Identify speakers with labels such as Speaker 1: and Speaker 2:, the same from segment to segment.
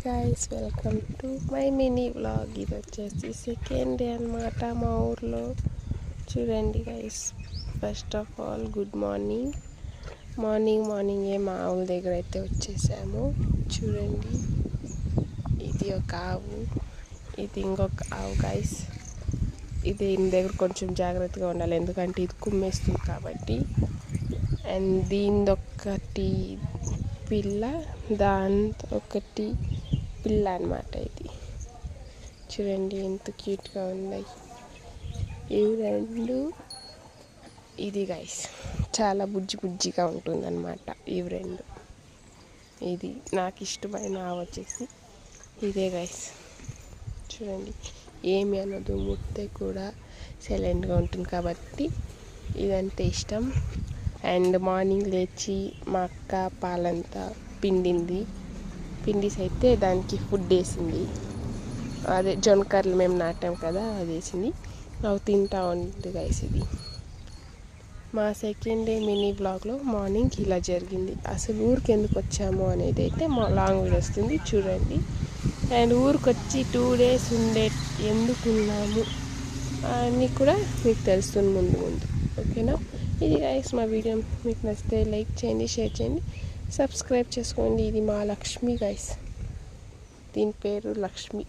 Speaker 1: Guys welcome to my mini vlog ఇది వచ్చేసి second day అనమాట మా ఊర్లో చూడండి guys first of all good morning morning మార్నింగే మా ఆవుల దగ్గర అయితే వచ్చేసాము. చూడండి ఇది ఒక ఆవు. ఇది ఇంకొక ఆవు గైస్ ఇది దీని దగ్గర కొంచెం జాగ్రత్తగా ఉండాలి ఎందుకంటే ఇది కుమ్మేస్తుంది కాబట్టి. అండ్ దీనిదొక్కటి పిల్ల దాని ఒకటి పిల్ల అనమాట ఇది. చూడండి ఎంత క్యూట్గా ఉన్నాయి. ఇవి రెండు ఇది గైస్ చాలా బుజ్జి బుజ్జిగా ఉంటుందన్నమాట ఇవి రెండు. ఇది నాకు ఇష్టమైన వచ్చేసి ఇదే గైస్ చూడండి ఏమి అనదు ముట్టే కూడా సైలెంట్గా ఉంటుంది కాబట్టి ఇదంటే ఇష్టం. అండ్ మార్నింగ్ లేచి మా అక్క పాలంతా పిండింది. పిండిస్ అయితే దానికి ఫుడ్ వేసింది. అదే జొనకర్రలు మేము నాటాం కదా అది వేసింది. అవి తింటా ఉంది గైస్ ఇది. మా సెకండ్ డే మినీ బ్లాగ్లో మార్నింగ్ ఇలా జరిగింది. అసలు ఊరికి ఎందుకు వచ్చాము అనేది అయితే మా లాంగ్ వీడియో వస్తుంది చూడండి. అండ్ ఊరికి వచ్చి టూ డేస్ ఉండే ఎందుకు ఉన్నాము అన్నీ కూడా మీకు తెలుస్తుంది ముందు ముందు. ఓకేనా ఇది గైస్ మా వీడియో మీకు నచ్చితే లైక్ చేయండి షేర్ చేయండి. సబ్స్క్రైబ్ చేసుకోండి. ఇది మా లక్ష్మి గైస్ దీని పేరు లక్ష్మి.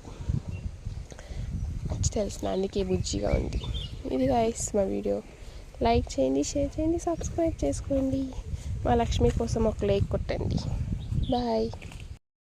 Speaker 1: తెలిసిన అందుకే బుజ్జిగా ఉంది. ఇది గైస్ మా వీడియో లైక్ చేయండి షేర్ చేయండి సబ్స్క్రైబ్ చేసుకోండి. మా లక్ష్మి కోసం ఒక లైక్ కొట్టండి. బాయ్